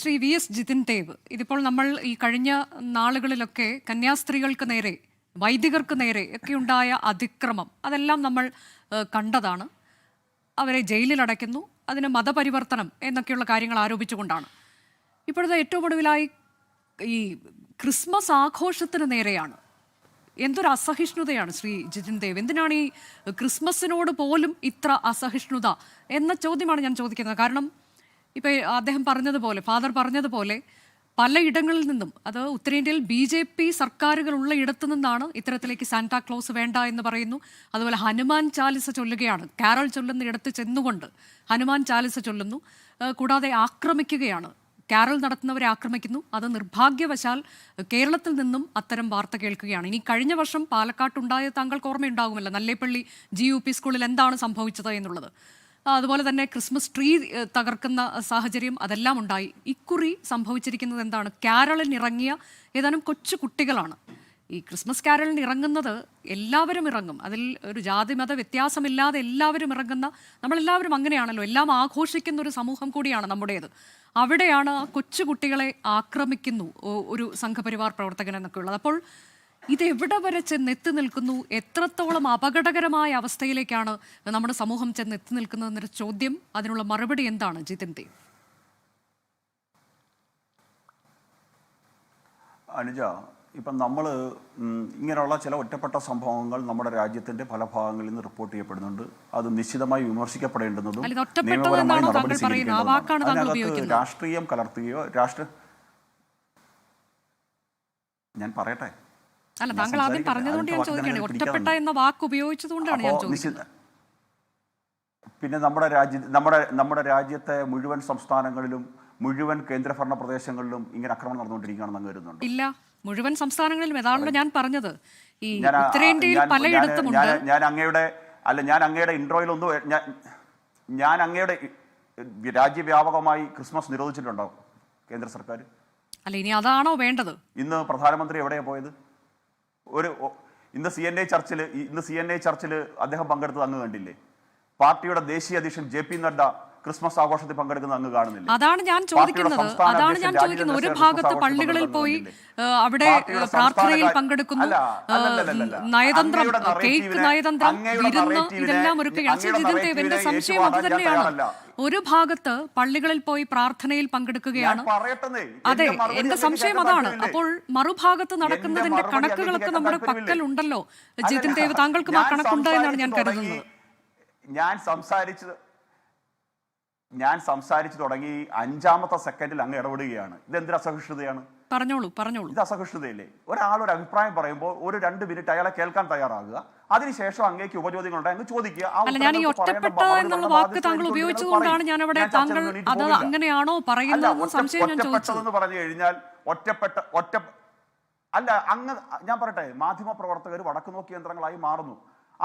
Shri V S Jithin Dev. ഇതിപ്പോൾ നമ്മൾ ഈ കഴിഞ്ഞ നാളുകളിലൊക്കെ കന്യാസ്ത്രീകൾക്ക് നേരെ വൈദികർക്ക് നേരെ ഒക്കെ ഉണ്ടായ അതിക്രമം അതെല്ലാം നമ്മൾ കണ്ടതാണ്. അവരെ ജയിലിൽ അടയ്ക്കുന്നു. അതിന് മതപരിവർത്തനം എന്നൊക്കെയുള്ള കാര്യങ്ങൾ ആരോപിച്ചുകൊണ്ടാണ്. ഇപ്പോഴത്തെ ഏറ്റവും ഒടുവിലായി ഈ ക്രിസ്മസ് ആഘോഷത്തിന് നേരെയാണ്. എന്തൊരു അസഹിഷ്ണുതയാണ് ശ്രീ ജിതിൻ ദേവ്. എന്തിനാണ് ഈ ക്രിസ്മസിനോട് പോലും ഇത്ര അസഹിഷ്ണുത എന്ന ചോദ്യമാണ് ഞാൻ ചോദിക്കുന്നത്. കാരണം ഇപ്പൊ അദ്ദേഹം പറഞ്ഞതുപോലെ ഫാദർ പറഞ്ഞതുപോലെ പലയിടങ്ങളിൽ നിന്നും അത് ഉത്തരേന്ത്യയിൽ ബി ജെ പി സർക്കാരുകൾ ഉള്ള ഇടത്തു നിന്നാണ് ഇത്തരത്തിലേക്ക് സാന്റാ ക്ലോസ് വേണ്ട എന്ന് പറയുന്നു. അതുപോലെ ഹനുമാൻ ചാലിസ ചൊല്ലുകയാണ്. കാരൾ ചൊല്ലുന്ന ഇടത്ത് ചെന്നുകൊണ്ട് ഹനുമാൻ ചാലിസ ചൊല്ലുന്നു. കൂടാതെ ആക്രമിക്കുകയാണ്. കാരൾ നടത്തുന്നവരെ ആക്രമിക്കുന്നു. അത് നിർഭാഗ്യവശാൽ കേരളത്തിൽ നിന്നും അത്തരം വാർത്ത കേൾക്കുകയാണ്. ഇനി കഴിഞ്ഞ വർഷം പാലക്കാട്ടുണ്ടായ താങ്കൾക്ക് ഓർമ്മയുണ്ടാകുമല്ലോ. നല്ലേപ്പള്ളി ജി യു പി സ്കൂളിൽ എന്താണ് സംഭവിച്ചത് എന്നുള്ളത്. അതുപോലെ തന്നെ ക്രിസ്മസ് ട്രീ തകർക്കുന്ന സാഹചര്യം അതെല്ലാം ഉണ്ടായി. ഇക്കുറി സംഭവിച്ചിരിക്കുന്നത് എന്താണ്? കാരളിൽ ഇറങ്ങിയ ഏതാനും കൊച്ചു കുട്ടികളാണ്. ഈ ക്രിസ്മസ് കാരളിന് ഇറങ്ങുന്നത് എല്ലാവരും ഇറങ്ങും. അതിൽ ഒരു ജാതി മത വ്യത്യാസമില്ലാതെ എല്ലാവരും ഇറങ്ങുന്ന നമ്മളെല്ലാവരും അങ്ങനെയാണല്ലോ. എല്ലാം ആഘോഷിക്കുന്ന ഒരു സമൂഹം കൂടിയാണ് നമ്മുടേത്. അവിടെയാണ് ആ കൊച്ചു കുട്ടികളെ ആക്രമിക്കുന്നു ഒരു സംഘപരിവാർ പ്രവർത്തകൻ എന്നൊക്കെ ഉള്ളത്. അപ്പോൾ ഇത് എവിടെ വരെ ചെന്നെത്തി നിൽക്കുന്നു? എത്രത്തോളം അപകടകരമായ അവസ്ഥയിലേക്കാണ് നമ്മുടെ സമൂഹം ചെന്നെത്തി നിൽക്കുന്നത് എന്നൊരു ചോദ്യം. അതിനുള്ള മറുപടി എന്താണ് ജിതിൻ ദേവ് അനുജ ഇപ്പം നമ്മൾ ഇങ്ങനെയുള്ള ചില ഒറ്റപ്പെട്ട സംഭവങ്ങൾ നമ്മുടെ രാജ്യത്തിന്റെ പല ഭാഗങ്ങളിൽ നിന്ന് റിപ്പോർട്ട് ചെയ്യപ്പെടുന്നുണ്ട്. അത് നിശ്ചിതമായി വിമർശിക്കപ്പെടേണ്ടുന്നതും നിയമപരമായി നടപടി സ്വീകരിക്കേണ്ടതുമാണ്. അതിനകത്ത് ഉപയോഗിക്കുന്നത്. രാഷ്ട്രീയം കലർത്തുകയോ രാഷ്ട്ര ഞാൻ പറയട്ടെ? അല്ല താങ്കൾ ആദ്യം പറഞ്ഞതുകൊണ്ട് ഞാൻ ചോദിക്കുകയാണ് ഒറ്റപ്പെട്ട എന്ന വാക്ക് ഉപയോഗിച്ചതുകൊണ്ടാണ് ഞാൻ ചോദിക്കുന്നത് പിന്നെ നമ്മുടെ രാജ്യ നമ്മുടെ നമ്മുടെ രാജ്യത്തെ മുഴുവൻ സംസ്ഥാനങ്ങളിലും മുഴുവൻ കേന്ദ്രഭരണ പ്രദേശങ്ങളിലും ഇങ്ങനെ ആക്രമണം നടന്നുകൊണ്ടിരിക്കുകയാണെന്ന് കരുതുന്നുണ്ട്? ഇല്ല. മുഴുവൻ സംസ്ഥാനങ്ങളിലും ഏതാണല്ലോ ഞാൻ പറഞ്ഞത്. ഈ ഉത്തരേന്ത്യയിൽ പലയിടത്തുമുണ്ട്. ഞാൻ- അങ്ങയുടെ അല്ല ഞാൻ അങ്ങയുടെ ഇൻട്രോയിൽ ഒന്നും ഞാൻ ഞാൻ അങ്ങയുടെ രാജ്യവ്യാപകമായി ക്രിസ്മസ് നിരോധിച്ചിട്ടുണ്ടോ കേന്ദ്ര സർക്കാർ അല്ല ഇനി അതാണോ വേണ്ടത്? ഇന്ന് പ്രധാനമന്ത്രി എവിടെയാണ് പോയത്? ഒരു ഇന്ന് സി എൻ എ ചർച്ചിൽ ഇന്ന് സി എൻ എ ചർച്ചിൽ അദ്ദേഹം പങ്കെടുത്തത് അങ്ങ് കണ്ടില്ലേ? പാർട്ടിയുടെ ദേശീയ അധ്യക്ഷൻ ജെ പി നഡ്ഡ ക്രിസ്മസ് ആഘോഷത്തിൽ പങ്കെടുക്കുന്ന അങ്ങ് കാണുന്നില്ല? അതാണ് ഞാൻ ചോദിക്കുന്നത്. അതാണ് ഞാൻ ചോദിക്കുന്നത്. ഒരു ഭാഗത്ത് പള്ളികളിൽ പോയി അവിടെ പ്രാർത്ഥനയിൽ പങ്കെടുക്കുന്നു. നയതന്ത്രം കേക്ക് നയതന്ത്രം വിരുന്ന് ഇതെല്ലാം ഒരുക്കുകയാണ് എന്റെ സംശയം അത് തന്നെയാണ്. ഒരു ഭാഗത്ത് പള്ളികളിൽ പോയി പ്രാർത്ഥനയിൽ പങ്കെടുക്കുകയാണ്. അതെ എന്റെ സംശയം അതാണ്. അപ്പോൾ മറുഭാഗത്ത് നടക്കുന്നതിന്റെ കണക്കുകളൊക്കെ നമ്മുടെ പക്കൽ ഉണ്ടല്ലോ. ജിതിൻ ദേവ് താങ്കൾക്കും ആ കണക്കുണ്ട് എന്നാണ് ഞാൻ കരുതുന്നത്. ഞാൻ സംസാരിച്ചത് ഞാൻ സംസാരിച്ചു തുടങ്ങി അഞ്ചാമത്തെ സെക്കൻഡിൽ അങ്ങ് ഇടപെടുകയാണ്. ഇത് എന്തൊരു അസഹിഷ്ണുതയാണ്? പറഞ്ഞോളൂ പറഞ്ഞോളൂ. ഇത് അസഹിഷ്ണുതയില്ലേ? ഒരാൾ ഒരു അഭിപ്രായം പറയുമ്പോൾ ഒരു രണ്ട് മിനിറ്റ് അയാളെ കേൾക്കാൻ തയ്യാറാകുക. അതിനുശേഷം അങ്ങേക്ക് ഉപചോദ്യങ്ങൾ അങ്ങ് ചോദിക്കുക. അല്ല ഞാൻ ഈ ഒറ്റപ്പെട്ട എന്നുള്ള വാക്ക് താങ്കൾ ഉപയോഗിച്ചുകൊണ്ടാണ് ഞാൻ അവിടെ താങ്കൾ അത് അങ്ങനെയാണോ പറയുന്നത് സംശയം ഞാൻ പറഞ്ഞു കഴിഞ്ഞാൽ ഒറ്റപ്പെട്ട ഒറ്റ അല്ല അങ്ങ് ഞാൻ പറയട്ടെ മാധ്യമ പ്രവർത്തകർ വടക്ക് നോക്കി യന്ത്രങ്ങളായി മാറുന്നു.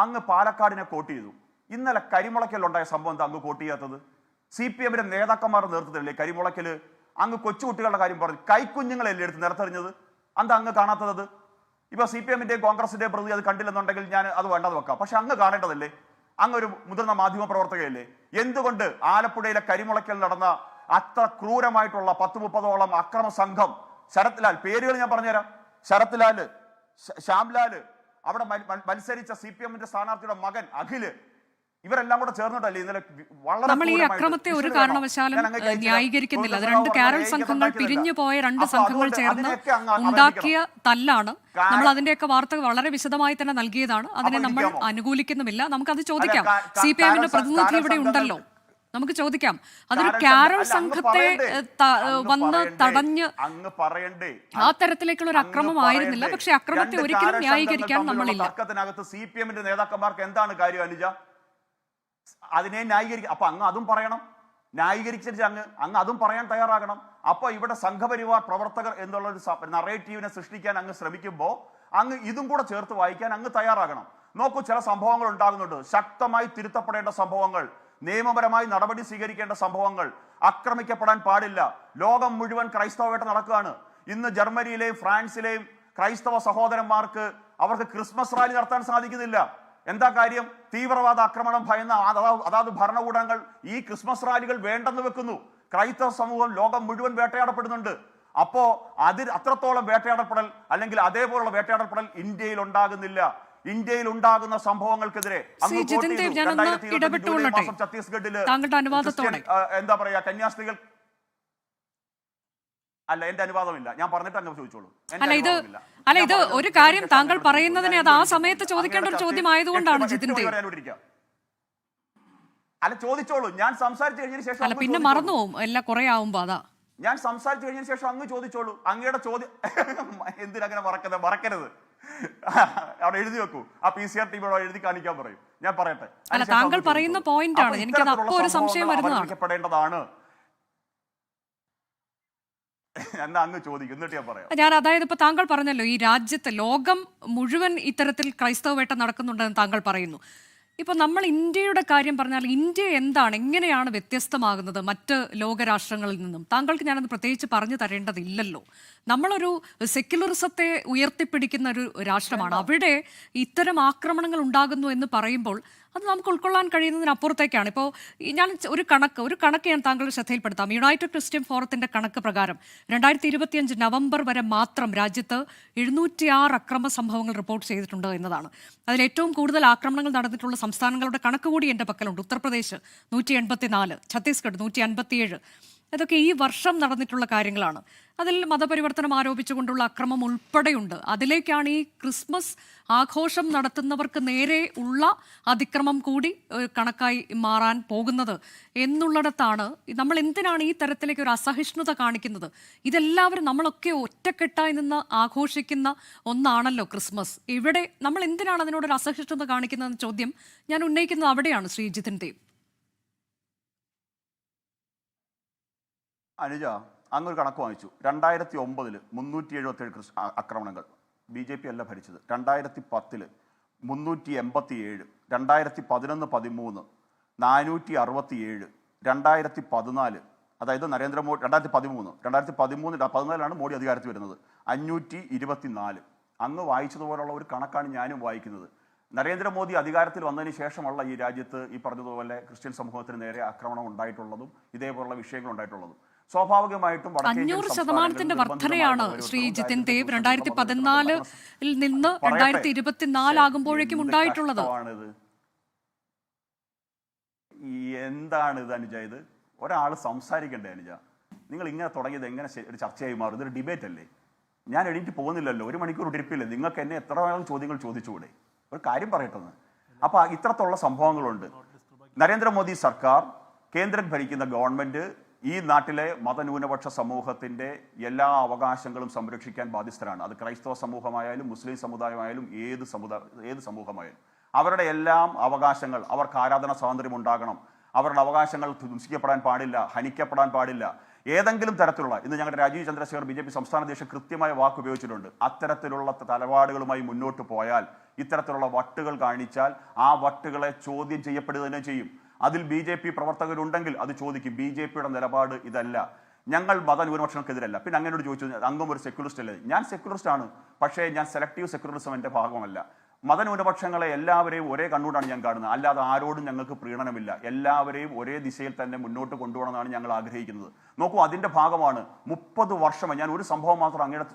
അങ്ങ് പാലക്കാടിനെ കോട്ട് ചെയ്തു. ഇന്നലെ കരിമുളയ്ക്കലുണ്ടായ സംഭവം എന്താ അങ്ങ് കോട്ട് ചെയ്യാത്തത്? സി പി എമ്മിന്റെ നേതാക്കന്മാരുടെ നേതൃത്വത്തിലല്ലേ കരിമുളയ്ക്കൽ? അങ്ങ് കൊച്ചുകുട്ടികളുടെ കാര്യം പറഞ്ഞു കൈക്കുഞ്ഞുങ്ങളല്ലേ എടുത്ത് നിരത്തെറിഞ്ഞത് എന്താ അങ്ങ് കാണാത്തത്? ഇപ്പൊ സി പി എമ്മിന്റെയും കോൺഗ്രസിന്റെയും പ്രതി അത് കണ്ടില്ലെന്നുണ്ടെങ്കിൽ ഞാൻ അത് വേണ്ടത് വെക്കാം. പക്ഷെ അങ്ങ് കാണേണ്ടതല്ലേ? അങ്ങ് ഒരു മുതിർന്ന മാധ്യമ പ്രവർത്തകയല്ലേ? എന്തുകൊണ്ട് ആലപ്പുഴയിലെ കരിമുളയ്ക്കൽ നടന്ന അത്ര ക്രൂരമായിട്ടുള്ള പത്ത് മുപ്പതോളം അക്രമ സംഘം ശരത് ലാൽ പേരുകൾ ഞാൻ പറഞ്ഞുതരാം. ശരത് ലാൽ ശ്യാംലാൽ അവിടെ മത്സരിച്ച സി പി എമ്മിന്റെ സ്ഥാനാർത്ഥിയുടെ മകൻ അഖിൽ ഇവരെല്ലാം കൂടെ ചേർന്നിട്ടല്ലേ ഇന്നലെ വളരെ നമ്മൾ ഈ അക്രമത്തെ ഒരു കാരണവശാലും ന്യായീകരിക്കുന്നില്ല. അത് രണ്ട് കേരൾ കാരൽ സംഘങ്ങൾ പിരിഞ്ഞു പോയ രണ്ട് സംഘങ്ങൾ ചേർന്ന് ഉണ്ടാക്കിയ തല്ലാണ്. നമ്മൾ അതിന്റെയൊക്കെ വാർത്ത വളരെ വിശദമായി തന്നെ നൽകിയതാണ്. അതിനെ നമ്മൾ അനുകൂലിക്കുന്നുമില്ല. നമുക്ക് അത് ചോദിക്കാം. സി പി എമ്മിന്റെ പ്രതിനിധി ഇവിടെ ഉണ്ടല്ലോ. നമുക്ക് ചോദിക്കാം. അതൊരു കാരൽ സംഘത്തെ വന്ന് തടഞ്ഞ് അങ്ങ് പറയണ്ടേ. ആ തരത്തിലേക്കുള്ള ഒരു അക്രമം പറയണ്ടേ? പക്ഷെ അക്രമത്തെ ഒരിക്കലും ന്യായീകരിക്കാൻ നമ്മളില്ല. സി പി എമ്മിന്റെ നേതാക്കന്മാർക്ക് എന്താണ് കാര്യം അനുജ? അതിനെ ന്യായീകരിക്കും അപ്പൊ അങ്ങ് അതും പറയണം. ന്യായീകരിച്ചിട്ട് അങ്ങ് അങ്ങ് അതും പറയാൻ തയ്യാറാകണം. അപ്പൊ ഇവിടെ സംഘപരിവാർ പ്രവർത്തകർ എന്നുള്ള ഒരു നറേറ്റീവിനെ സൃഷ്ടിക്കാൻ അങ്ങ് ശ്രമിക്കുമ്പോൾ അങ്ങ് ഇതും കൂടെ ചേർത്ത് വായിക്കാൻ അങ്ങ് തയ്യാറാകണം. നോക്കൂ ചില സംഭവങ്ങൾ ഉണ്ടാകുന്നുണ്ട്. ശക്തമായി തിരുത്തപ്പെടേണ്ട സംഭവങ്ങൾ നിയമപരമായി നടപടി സ്വീകരിക്കേണ്ട സംഭവങ്ങൾ ആക്രമിക്കപ്പെടാൻ പാടില്ല. ലോകം മുഴുവൻ ക്രൈസ്തവമായിട്ട് നടക്കുകയാണ്. ഇന്ന് ജർമ്മനിയിലെയും ഫ്രാൻസിലെയും ക്രൈസ്തവ സഹോദരന്മാർക്ക് അവർക്ക് ക്രിസ്മസ് റാലി നടത്താൻ സാധിക്കുന്നില്ല. എന്താ കാര്യം? തീവ്രവാദ ആക്രമണം ഭയന്ന അതാ- അതാത് ഭരണകൂടങ്ങൾ ഈ ക്രിസ്മസ് റാലികൾ വേണ്ടെന്ന് വെക്കുന്നു. ക്രൈസ്തവ സമൂഹം ലോകം മുഴുവൻ വേട്ടയാടപ്പെടുന്നുണ്ട്. അപ്പോ അതിൽ അത്രത്തോളം വേട്ടയാടപ്പെടൽ അല്ലെങ്കിൽ അതേപോലുള്ള വേട്ടയാടപ്പെടൽ ഇന്ത്യയിൽ ഉണ്ടാകുന്നില്ല. ഇന്ത്യയിൽ ഉണ്ടാകുന്ന സംഭവങ്ങൾക്കെതിരെ അങ്ങ് ശ്രീ ജിതിൻ വോട്ട് ചെയ്തു. ദേവ്, ഞാനൊന്ന് 2021 ജൂലൈ ഇടപെട്ടുകൊള്ളട്ടെ. മാസം ഛത്തീസ്ഗഡിൽ എന്താ പറയാ കന്യാസ്ത്രീകൾ അല്ല എന്റെ അനുവാദമില്ല. ഞാൻ പറഞ്ഞിട്ട് അങ്ങ് ചോദിച്ചോളൂ. അല്ല ഇത് അല്ല ഇത് ഒരു കാര്യം താങ്കൾ പറയുന്നതിനെ അത് ആ സമയത്ത് ചോദിക്കേണ്ട ഒരു ചോദ്യം ആയതുകൊണ്ടാണ് ജിതിൻ. അല്ല ചോദിച്ചോളൂ. ഞാൻ സംസാരിച്ചു കഴിഞ്ഞതിന് ശേഷം അല്ല പിന്നെ. മറന്നു പോകും. എല്ലാം കുറെ ആവുമ്പോ അതാ. ഞാൻ സംസാരിച്ചു കഴിഞ്ഞതിന് ശേഷം അങ്ങ് ചോദിച്ചോളൂ. അങ്ങയുടെ ചോദ്യം എന്തിനങ്ങനെ മറക്കുന്നത് മറക്കരുത്. അവിടെ എഴുതി വെക്കൂ. ആ പി സി ആർ ടി എഴുതി കാണിക്കാൻ പറയും. ഞാൻ പറയട്ടെ. അല്ല, താങ്കൾ പറയുന്ന പോയിന്റ് ആണ്. എനിക്കത് അപ്പോൾ ഒരു സംശയം വരുന്നതാണ്. എന്നാ അങ്ങ് ചോദിക്കും. എന്നിട്ട് ഞാൻ പറയാം. ഞാൻ അതായത് ഇപ്പൊ താങ്കൾ പറഞ്ഞല്ലോ ഈ രാജ്യത്ത് ലോകം മുഴുവൻ ഇത്തരത്തിൽ ക്രൈസ്തവ വേട്ട നടക്കുന്നുണ്ടെന്ന് താങ്കൾ പറയുന്നു. ഇപ്പൊ നമ്മൾ ഇന്ത്യയുടെ കാര്യം പറഞ്ഞാൽ ഇന്ത്യ എന്താണ് എങ്ങനെയാണ് വ്യത്യസ്തമാകുന്നത് മറ്റ് ലോകരാഷ്ട്രങ്ങളിൽ നിന്നും? താങ്കൾക്ക് ഞാനത് പ്രത്യേകിച്ച് പറഞ്ഞു തരേണ്ടതില്ലല്ലോ. നമ്മളൊരു സെക്യുലറിസത്തെ ഉയർത്തിപ്പിടിക്കുന്ന ഒരു രാഷ്ട്രമാണ്. അവിടെ ഇത്തരം ആക്രമണങ്ങൾ ഉണ്ടാകുന്നു എന്ന് പറയുമ്പോൾ അത് നമുക്ക് ഉൾക്കൊള്ളാൻ കഴിയുന്നതിനപ്പുറത്തേക്കാണ്. ഇപ്പോൾ ഞാൻ ഒരു കണക്ക് ഒരു കണക്ക് ഞാൻ താങ്കളുടെ ശ്രദ്ധയിൽപ്പെടുത്താം. യുണൈറ്റഡ് ക്രിസ്ത്യൻ ഫോറത്തിന്റെ കണക്ക് പ്രകാരം രണ്ടായിരത്തി ഇരുപത്തിയഞ്ച് നവംബർ വരെ മാത്രം രാജ്യത്ത് എഴുന്നൂറ്റിയാറ് അക്രമ സംഭവങ്ങൾ റിപ്പോർട്ട് ചെയ്തിട്ടുണ്ട് എന്നതാണ്. അതിൽ ഏറ്റവും കൂടുതൽ ആക്രമണങ്ങൾ നടന്നിട്ടുള്ള സംസ്ഥാനങ്ങളുടെ കണക്ക് കൂടി എന്റെ പക്കലുണ്ട്. ഉത്തർപ്രദേശ് നൂറ്റി എൺപത്തിനാല് ഛത്തീസ്ഗഡ് നൂറ്റി അൻപത്തിയേഴ് ഇതൊക്കെ ഈ വർഷം നടന്നിട്ടുള്ള കാര്യങ്ങളാണ്. അതിൽ മതപരിവർത്തനം ആരോപിച്ചുകൊണ്ടുള്ള അക്രമം ഉൾപ്പെടെയുണ്ട്. അതിലേക്കാണ് ഈ ക്രിസ്മസ് ആഘോഷം നടത്തുന്നവർക്ക് നേരെ ഉള്ള അതിക്രമം കൂടി കണക്കായി മാറാൻ പോകുന്നത് എന്നുള്ളിടത്താണ്. നമ്മൾ എന്തിനാണ് ഈ തരത്തിലേക്ക് ഒരു അസഹിഷ്ണുത കാണിക്കുന്നത്? ഇതെല്ലാവരും നമ്മളൊക്കെ ഒറ്റക്കെട്ടായി നിന്ന് ആഘോഷിക്കുന്ന ഒന്നാണല്ലോ ക്രിസ്മസ്. ഇവിടെ നമ്മൾ എന്തിനാണ് അതിനോടൊരു അസഹിഷ്ണുത കാണിക്കുന്നതെന്ന ചോദ്യം ഞാൻ ഉന്നയിക്കുന്നത് അവിടെയാണ് ശ്രീ ജിതിൻ ദേവ് അനുജ അങ്ങൊരു കണക്ക് വാങ്ങിച്ചു. രണ്ടായിരത്തി ഒമ്പതിൽ മുന്നൂറ്റി എഴുപത്തി ഏഴ് ക്രിസ് ആക്രമണങ്ങൾ. ബി ജെ പി അല്ല ഭരിച്ചത്. രണ്ടായിരത്തി പത്തിൽ മുന്നൂറ്റി എൺപത്തി ഏഴ് രണ്ടായിരത്തി പതിനൊന്ന് പതിമൂന്ന് നാനൂറ്റി അറുപത്തി ഏഴ് രണ്ടായിരത്തി പതിനാല് അതായത് നരേന്ദ്രമോദി രണ്ടായിരത്തി പതിമൂന്ന് രണ്ടായിരത്തി പതിമൂന്ന് പതിനാലാണ് മോഡി അധികാരത്തിൽ വരുന്നത്. അഞ്ഞൂറ്റി ഇരുപത്തി നാല് അങ്ങ് വായിച്ചതുപോലുള്ള ഒരു കണക്കാണ് ഞാനും വായിക്കുന്നത്. നരേന്ദ്രമോദി അധികാരത്തിൽ വന്നതിന് ശേഷമുള്ള ഈ രാജ്യത്ത് ഈ പറഞ്ഞതുപോലെ ക്രിസ്ത്യൻ സമൂഹത്തിന് നേരെ ആക്രമണം ഉണ്ടായിട്ടുള്ളതും ഇതേപോലുള്ള വിഷയങ്ങൾ ഉണ്ടായിട്ടുള്ളതും. സ്വാഭാവികമായിട്ടും അഞ്ഞൂറ് ശതമാനത്തിന്റെ വർധനയാണ് ശ്രീ ജിതിൻ ദേവ്. രണ്ടായിരത്തി പതിനാലിൽ നിന്ന്. രണ്ടായിരത്തി ഇരുപത്തിനാല് ആകുമ്പോഴേക്കും ഉണ്ടായിട്ടുള്ളത്. എന്താണ് ഇത് അനുജ ഇത്? ഒരാൾ സംസാരിക്കണ്ടേ അനുജ? നിങ്ങൾ ഇങ്ങനെ തുടങ്ങിയത് എങ്ങനെ ഒരു ചർച്ചയായി മാറും? ഇതൊരു ഡിബേറ്റ് അല്ലേ ഞാൻ എണീറ്റ് പോകുന്നില്ലല്ലോ. ഒരു മണിക്കൂർ ഇരിപ്പില്ലേ നിങ്ങൾക്ക് എന്നെ എത്ര വേണം ചോദ്യങ്ങൾ ചോദിച്ചുകൂടെ? ഒരു കാര്യം പറയട്ടെന്ന്. അപ്പൊ ഇത്രത്തോളം സംഭവങ്ങളുണ്ട്. നരേന്ദ്രമോദി സർക്കാർ കേന്ദ്രം ഭരിക്കുന്ന ഗവൺമെന്റ് ഈ നാട്ടിലെ മതന്യൂനപക്ഷ സമൂഹത്തിന്റെ എല്ലാ അവകാശങ്ങളും സംരക്ഷിക്കാൻ ബാധ്യസ്ഥരാണ്. അത് ക്രൈസ്തവ സമൂഹമായാലും മുസ്ലിം സമുദായമായാലും ഏത് സമുദായ ഏത് സമൂഹമായാലും. അവരുടെ എല്ലാം അവകാശങ്ങൾ അവർക്ക് ആരാധന സ്വാതന്ത്ര്യം ഉണ്ടാകണം. അവരുടെ അവകാശങ്ങൾ ധ്വംസിക്കപ്പെടാൻ പാടില്ല ഹനിക്കപ്പെടാൻ പാടില്ല. ഏതെങ്കിലും തരത്തിലുള്ള ഇന്ന് ഞങ്ങളുടെ Rajeev Chandrasekhar B J P സംസ്ഥാന അധ്യക്ഷൻ കൃത്യമായ വാക്ക് ഉപയോഗിച്ചിട്ടുണ്ട് അത്തരത്തിലുള്ള തലപാടുകളുമായി മുന്നോട്ട് പോയാൽ ഇത്തരത്തിലുള്ള വട്ടുകൾ കാണിച്ചാൽ ആ വട്ടുകളെ ചോദ്യം ചെയ്യപ്പെടുക തന്നെ ചെയ്യും. അതിൽ ബി ജെ പി പ്രവർത്തകരുണ്ടെങ്കിൽ അത് ചോദിക്കും ബി ജെ പിയുടെ നിലപാട് ഇതല്ല. ഞങ്ങൾ മതന്യൂനപക്ഷങ്ങൾക്കെതിരല്ല പിന്നെ അങ്ങനോട് ചോദിച്ചു അംഗം ഒരു സെക്യുലറിസ്റ്റ് അല്ലേ? ഞാൻ സെക്യുലറിസ്റ്റ് ആണ് പക്ഷേ ഞാൻ സെലക്ടീവ് സെക്യുലറിസം എന്റെ ഭാഗമല്ല. മതന്യൂനപക്ഷങ്ങളെ എല്ലാവരെയും ഒരേ കണ്ണൂടാണ് ഞാൻ കാണുന്നത്. അല്ലാതെ ആരോടും ഞങ്ങൾക്ക് പ്രീണനമില്ല. എല്ലാവരെയും ഒരേ ദിശയിൽ തന്നെ മുന്നോട്ട് കൊണ്ടുപോകണമെന്നാണ് ഞങ്ങൾ ആഗ്രഹിക്കുന്നത്. നോക്കൂ അതിന്റെ ഭാഗമാണ് മുപ്പത് വർഷം ഞാൻ ഒരു സംഭവം മാത്രം അങ്ങയുടെ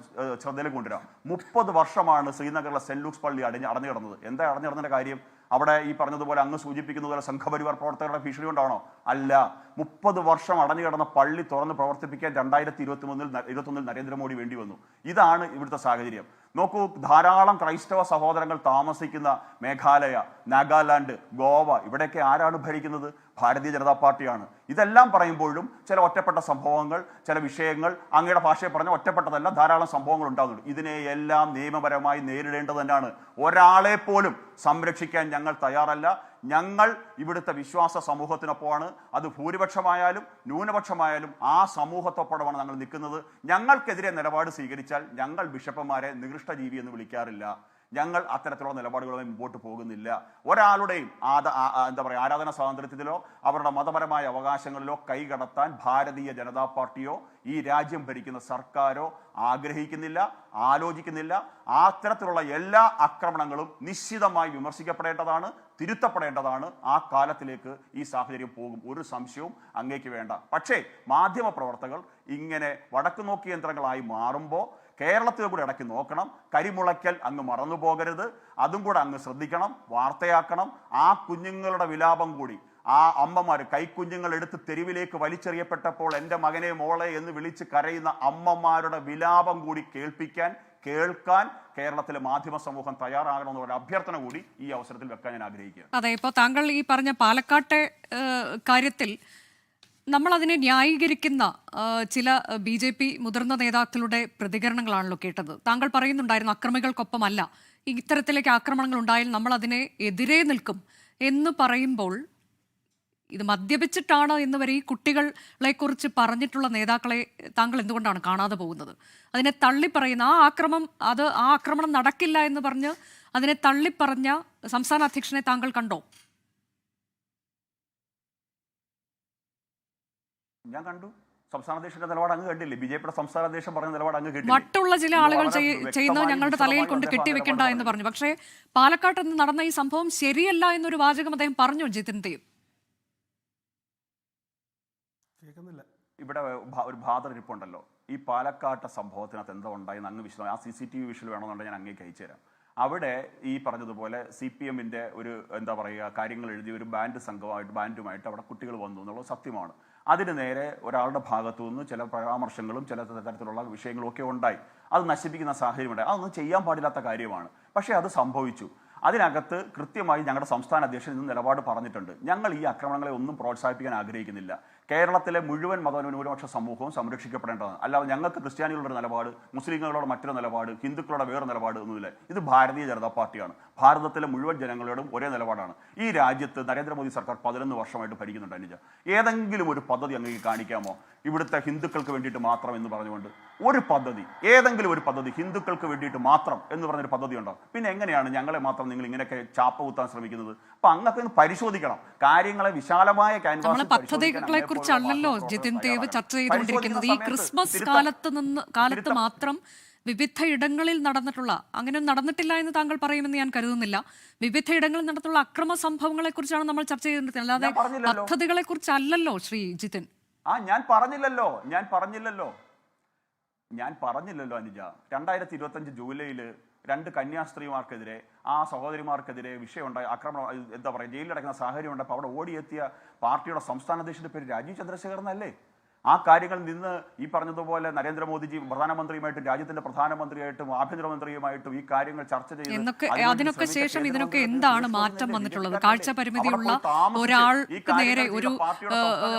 ശ്രദ്ധയിൽ കൊണ്ടുവരാം. മുപ്പത് വർഷമാണ് ശ്രീനഗറിലെ സെന്റ് ലൂക്സ് പള്ളി അടഞ്ഞ് അടഞ്ഞു കിടന്നത്. എന്താ അടഞ്ഞു കിടന്നതിന്റെ കാര്യം? അവിടെ ഈ പറഞ്ഞതുപോലെ അങ്ങ് സൂചിപ്പിക്കുന്ന പോലെ സംഘപരിവാർ പ്രവർത്തകരുടെ ഭീഷണി കൊണ്ടാണോ? അല്ല. മുപ്പത് വർഷം അടഞ്ഞു കിടന്ന പള്ളി തുറന്ന് പ്രവർത്തിപ്പിക്കാൻ രണ്ടായിരത്തി ഇരുപത്തി മൂന്നിൽ ഇരുപത്തൊന്നിൽ നരേന്ദ്രമോദി വേണ്ടി വന്നു. ഇതാണ് ഇവിടുത്തെ സാഹചര്യം. നോക്കൂ ധാരാളം ക്രൈസ്തവ സഹോദരങ്ങൾ താമസിക്കുന്ന മേഘാലയ നാഗാലാൻഡ് ഗോവ ഇവിടെയൊക്കെ ആരാണ് ഭരിക്കുന്നത്? ഭാരതീയ ജനതാ പാർട്ടിയാണ്. ഇതെല്ലാം പറയുമ്പോഴും ചില ഒറ്റപ്പെട്ട സംഭവങ്ങൾ ചില വിഷയങ്ങൾ അങ്ങയുടെ ഭാഷയെ പറഞ്ഞ ഒറ്റപ്പെട്ടതല്ല ധാരാളം സംഭവങ്ങൾ ഉണ്ടാകുന്നുണ്ട്. ഇതിനെ എല്ലാം നിയമപരമായി നേരിടേണ്ടത് തന്നെയാണ്. ഒരാളെ പോലും സംരക്ഷിക്കാൻ ഞങ്ങൾ തയ്യാറല്ല. ഞങ്ങൾ ഇവിടുത്തെ വിശ്വാസ സമൂഹത്തിനൊപ്പമാണ്. അത് ഭൂരിപക്ഷമായാലും ന്യൂനപക്ഷമായാലും ആ സമൂഹത്തൊപ്പമാണ് ഞങ്ങൾ നിൽക്കുന്നത്. ഞങ്ങൾക്കെതിരെ നിലപാട് സ്വീകരിച്ചാൽ ഞങ്ങൾ ബിഷപ്പന്മാരെ നികൃഷ്ടജീവി എന്ന് വിളിക്കാറില്ല. ഞങ്ങൾ അത്തരത്തിലുള്ള നിലപാടുകളുമായി മുമ്പോട്ട് പോകുന്നില്ല. ഒരാളുടെയും ആദ എന്താ പറയുക ആരാധന സ്വാതന്ത്ര്യത്തിലോ അവരുടെ മതപരമായ അവകാശങ്ങളിലോ കൈകടത്താൻ ഭാരതീയ ജനതാ പാർട്ടിയോ ഈ രാജ്യം ഭരിക്കുന്ന സർക്കാരോ ആഗ്രഹിക്കുന്നില്ല ആലോചിക്കുന്നില്ല. അത്തരത്തിലുള്ള എല്ലാ ആക്രമണങ്ങളും നിശ്ചിതമായി വിമർശിക്കപ്പെടേണ്ടതാണ്. തിരുത്തപ്പെടേണ്ടതാണ്. ആ കാലത്തിലേക്ക് ഈ സാഹചര്യം പോകും. ഒരു സംശയവും അങ്ങേക്ക് വേണ്ട. പക്ഷേ മാധ്യമ പ്രവർത്തകർ ഇങ്ങനെ വടക്കു നോക്കി യന്ത്രങ്ങളായി മാറുമ്പോൾ കേരളത്തിൽ കൂടെ ഇടയ്ക്ക് നോക്കണം. കരിമുളയ്ക്കൽ അങ്ങ് മറന്നു പോകരുത്. അതും കൂടെ അങ്ങ് ശ്രദ്ധിക്കണം. വാർത്തയാക്കണം. ആ കുഞ്ഞുങ്ങളുടെ വിലാപം കൂടി. ആ അമ്മമാർ കൈക്കുഞ്ഞുങ്ങൾ എടുത്ത് തെരുവിലേക്ക് വലിച്ചെറിയപ്പെട്ടപ്പോൾ എന്റെ മകനെ മോളെ എന്ന് വിളിച്ച് കരയുന്ന അമ്മമാരുടെ വിലാപം കൂടി കേൾപ്പിക്കാൻ കേൾക്കാൻ കേരളത്തിലെ മാധ്യമ സമൂഹം തയ്യാറാകണമെന്നുള്ള അഭ്യർത്ഥന കൂടി ഈ അവസരത്തിൽ വെക്കാൻ ഞാൻ ആഗ്രഹിക്കുക അതെ ഇപ്പോൾ താങ്കൾ ഈ പറഞ്ഞ പാലക്കാട്ടെ കാര്യത്തിൽ നമ്മൾ അതിനെ ന്യായീകരിക്കുന്ന ചില ബി ജെ പി മുതിർന്ന നേതാക്കളുടെ പ്രതികരണങ്ങളാണല്ലോ കേട്ടത്. താങ്കൾ പറയുന്നുണ്ടായിരുന്നു അക്രമികൾക്കൊപ്പമല്ല. ഇത്തരത്തിലേക്ക് ആക്രമണങ്ങൾ ഉണ്ടായാൽ നമ്മൾ അതിനെ എതിരെ നിൽക്കും എന്ന് പറയുമ്പോൾ ഇത് മദ്യപിച്ചിട്ടാണ് എന്ന് വരെ ഈ കുട്ടികളെ കുറിച്ച് പറഞ്ഞിട്ടുള്ള നേതാക്കളെ താങ്കൾ എന്തുകൊണ്ടാണ് കാണാതെ പോകുന്നത്? അതിനെ തള്ളിപ്പറയുന്ന ആ ആക്രമം അത് ആ ആക്രമണം നടക്കില്ല എന്ന് പറഞ്ഞ് അതിനെ തള്ളിപ്പറഞ്ഞ സംസ്ഥാന അധ്യക്ഷനെ താങ്കൾ കണ്ടോ? ഞാൻ കണ്ടു. സംസ്ഥാന അധ്യക്ഷന്റെ നിലപാട് അങ്ങ് കണ്ടില്ലേ ബി ജെ പിയുടെ സംസ്ഥാന അധ്യക്ഷൻ പറഞ്ഞ നിലപാട് അങ്ങ് കേട്ടില്ലേ? മറ്റുള്ള ചില ആളുകൾ ചെയ്യുന്നത് ഞങ്ങളുടെ തലയിൽ കൊണ്ട് കെട്ടി വെക്കണ്ട എന്ന് പറഞ്ഞു. പക്ഷേ പാലക്കാട്ട് നടന്ന ഈ സംഭവം ശരിയല്ല എന്നൊരു വാചകം അദ്ദേഹം പറഞ്ഞു ജിതിൻ ദേവ് കേൾക്കുന്നില്ല ഇവിടെ ഒരു ഭാതർ ഇരിപ്പുണ്ടല്ലോ ഈ പാലക്കാട്ടെ സംഭവത്തിനകത്ത് എന്തോ ഉണ്ടായെന്ന് അങ്ങ് വിശദം ആ C C T V visual വേണമെന്നുണ്ടെങ്കിൽ ഞാൻ അങ്ങേക്ക് അയച്ചു തരാം. അവിടെ ഈ പറഞ്ഞതുപോലെ സി പി എമ്മിന്റെ ഒരു എന്താ പറയുക കാര്യങ്ങൾ എഴുതി ഒരു ബാൻഡ് സംഘമായിട്ട് ബാൻഡുമായിട്ട് അവിടെ കുട്ടികൾ വന്നു എന്നുള്ളത് സത്യമാണ്. അതിന് നേരെ ഒരാളുടെ ഭാഗത്തു നിന്ന് ചില പരാമർശങ്ങളും ചില തരത്തിലുള്ള വിഷയങ്ങളും ഒക്കെ ഉണ്ടായി. അത് നശിപ്പിക്കുന്ന സാഹചര്യമുണ്ടായി. അതൊന്നും ചെയ്യാൻ പാടില്ലാത്ത കാര്യമാണ്. പക്ഷേ അത് സംഭവിച്ചു. അതിനകത്ത് കൃത്യമായി ഞങ്ങളുടെ സംസ്ഥാന അധ്യക്ഷൻ ഇന്ന് നിലപാട് പറഞ്ഞിട്ടുണ്ട്. ഞങ്ങൾ ഈ ആക്രമണങ്ങളെ ഒന്നും പ്രോത്സാഹിപ്പിക്കാൻ ആഗ്രഹിക്കുന്നില്ല. കേരളത്തിലെ മുഴുവൻ മതന്യൂനപക്ഷ സമൂഹവും സംരക്ഷിക്കപ്പെടേണ്ടതാണ്. അല്ലാതെ ഞങ്ങൾക്ക് ക്രിസ്ത്യാനികളുടെ നിലപാട് മുസ്ലിങ്ങളുടെ മറ്റൊരു നിലപാട് ഹിന്ദുക്കളുടെ വേറെ നിലപാട് ഒന്നുമില്ല. ഇത് ഭാരതീയ ജനതാ പാർട്ടിയാണ്. ഭാരതത്തിലെ മുഴുവൻ ജനങ്ങളോടും ഒരേ നിലപാടാണ്. ഈ രാജ്യത്ത് നരേന്ദ്രമോദി സർക്കാർ പതിനൊന്ന് വർഷമായിട്ട് ഭരിക്കുന്നുണ്ട് അനുജ. ഏതെങ്കിലും ഒരു പദ്ധതി അങ്ങ് കാണിക്കാമോ? ഇവിടുത്തെ ഹിന്ദുക്കൾക്ക് വേണ്ടിയിട്ട് മാത്രം എന്ന് പറഞ്ഞുകൊണ്ട്. ഒരു പദ്ധതി ഏതെങ്കിലും ഒരു പദ്ധതി ഹിന്ദുക്കൾക്ക് വേണ്ടിയിട്ട് മാത്രം എന്ന് പറഞ്ഞൊരു പദ്ധതി ഉണ്ടോ? പിന്നെ എങ്ങനെയാണ് ഞങ്ങളെ മാത്രം നിങ്ങൾ ഇങ്ങനെയൊക്കെ ചാപ്പ കുത്താൻ ശ്രമിക്കുന്നത്? അപ്പൊ അങ്ങൊക്കെ ഒന്ന് പരിശോധിക്കണം. കാര്യങ്ങളെ വിശാലമായ പദ്ധതികളെ കുറിച്ചല്ലല്ലോ ജിതിൻ ദേവ് ചർച്ച ചെയ്തുകൊണ്ടിരിക്കുന്നത്. ഈ ക്രിസ്മസ് കാലത്ത് നിന്ന് കാലത്ത് മാത്രം വിവിധ ഇടങ്ങളിൽ നടന്നിട്ടുള്ള അങ്ങനെ നടന്നിട്ടില്ല എന്ന് താങ്കൾ പറയുമെന്ന് ഞാൻ കരുതുന്നില്ല. വിവിധ ഇടങ്ങളിൽ നടന്നിട്ടുള്ള അക്രമ സംഭവങ്ങളെ കുറിച്ചാണ് നമ്മൾ ചർച്ച ചെയ്തിട്ടുള്ളത് അല്ലാതെ. പദ്ധതികളെ കുറിച്ചല്ലല്ലോ ശ്രീ ജിതിൻ. ആ ഞാൻ പറഞ്ഞില്ലല്ലോ. ഞാൻ പറഞ്ഞില്ലല്ലോ. ഞാൻ പറഞ്ഞില്ലല്ലോ അനുജ. രണ്ടായിരത്തി ഇരുപത്തഞ്ച് ജൂലൈയിൽ രണ്ട് കന്യാസ്ത്രീമാർക്കെതിരെ ആ സഹോദരിമാർക്കെതിരെ വിഷയമുണ്ടായ ആക്രമണം എന്താ പറയുക ജയിലിലടക്കുന്ന സാഹചര്യം ഉണ്ടപ്പോൾ അവിടെ ഓടിയെത്തിയ പാർട്ടിയുടെ സംസ്ഥാന അധ്യക്ഷന്റെ പേര് രാജീവ് ചന്ദ്രശേഖരൻ എന്നല്ലേ ആ കാര്യങ്ങൾ നിന്ന് ഈ പറഞ്ഞതുപോലെ നരേന്ദ്രമോദിജി പ്രധാനമന്ത്രിയുമായിട്ടും രാജ്യത്തിന്റെ പ്രധാനമന്ത്രിയായിട്ടും ആഭ്യന്തരമന്ത്രിയുമായിട്ടും ഈ കാര്യങ്ങൾ ചർച്ച ചെയ്ത് അതിനൊക്കെ ശേഷം ഇതിനൊക്കെ എന്താണ് മാറ്റം വന്നിട്ടുള്ളത്? കാഴ്ച പരിമിതിയുള്ള ഒരാൾക്ക് നേരെ ഒരു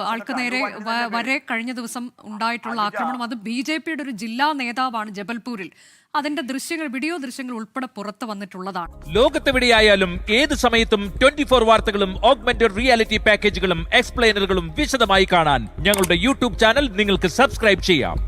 ആൾക്ക് നേരെ വരെ കഴിഞ്ഞ ദിവസം ഉണ്ടായിട്ടുള്ള ആക്രമണം അത് ബി ജെ പിയുടെ ഒരു ജില്ലാ നേതാവാണ് ജബൽപൂരിൽ അതിന്റെ ദൃശ്യങ്ങൾ വീഡിയോ ദൃശ്യങ്ങൾ ഉൾപ്പെടെ പുറത്തു വന്നിട്ടുള്ളതാണ്. ലോകത്തെവിടെയായാലും ഏത് സമയത്തും ട്വന്റി ഫോർ വാർത്തകളും ഓഗ്മെന്റഡ് റിയാലിറ്റി പാക്കേജുകളും എക്സ്പ്ലെയിനറുകളും വിശദമായി കാണാൻ ഞങ്ങളുടെ യൂട്യൂബ് ചാനൽ നിങ്ങൾക്ക് സബ്സ്ക്രൈബ് ചെയ്യാം.